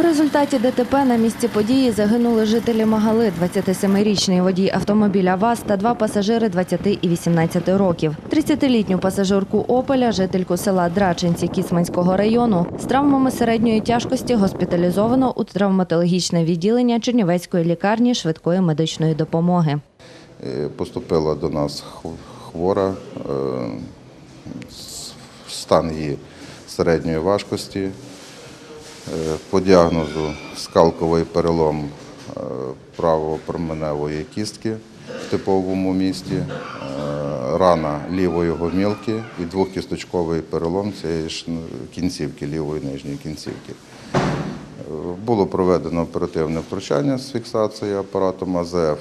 У результаті ДТП на місці події загинули жителі Магали, 27-річний водій автомобіля ВАЗ та два пасажири 20 і 18 років. 30-літню пасажирку Опеля, жительку села Драчинці Кіцманського району, з травмами середньої тяжкості госпіталізовано у травматологічне відділення Чернівецької лікарні швидкої медичної допомоги. Е, Поступила до нас хвора, е, стан її середньої важкості. Е, По діагнозу скалковий перелом е, правопроменевої кістки в типовому місті, е, рана лівої гомілки і двохкісточковий перелом цієї ж кінцівки, лівої нижньої кінцівки. Було проведено оперативне втручання з фіксацією апаратом АЗФ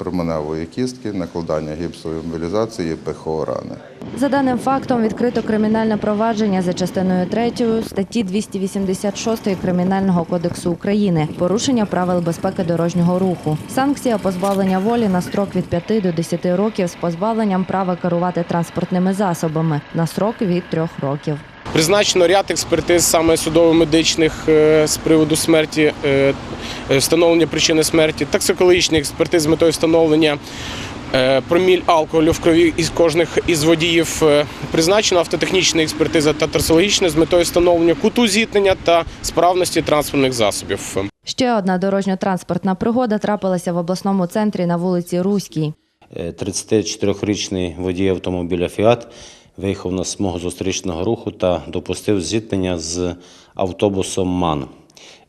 променевої кістки, накладання гіпсової мобілізації ПХО рани. За даним фактом відкрито кримінальне провадження за частиною 3 статті 286 Кримінального кодексу України порушення правил безпеки дорожнього руху. Санкція позбавлення волі на строк від 5 до 10 років з позбавленням права керувати транспортними засобами на строк від 3 років. Призначено ряд експертиз саме судово-медичних е, з приводу смерті, е, е, встановлення причини смерті, токсикологічні експертиз з метою встановлення проміль алкоголю в крові із кожних із водіїв. Призначена автотехнічна експертиза та трасологічна з метою встановлення куту зіткнення та справності транспортних засобів. Ще одна дорожньо-транспортна пригода трапилася в обласному центрі на вулиці Руській. Е, 34-річний водій автомобіля Фіат виїхав на смугу зустрічного руху та допустив зіткнення з автобусом МАН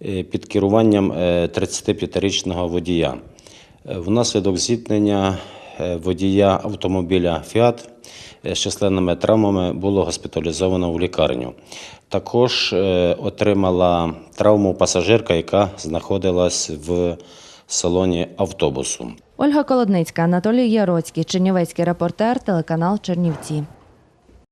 е, під керуванням е, 35-річного водія. Е, Внаслідок зіткнення водія автомобіля Фіат з численними травмами було госпіталізовано в лікарню. Також отримала травму пасажирка, яка знаходилась в салоні автобусу. Ольга Колодницька, Анатолій Яроцький, Чернівецький репортер, телеканал Чернівці.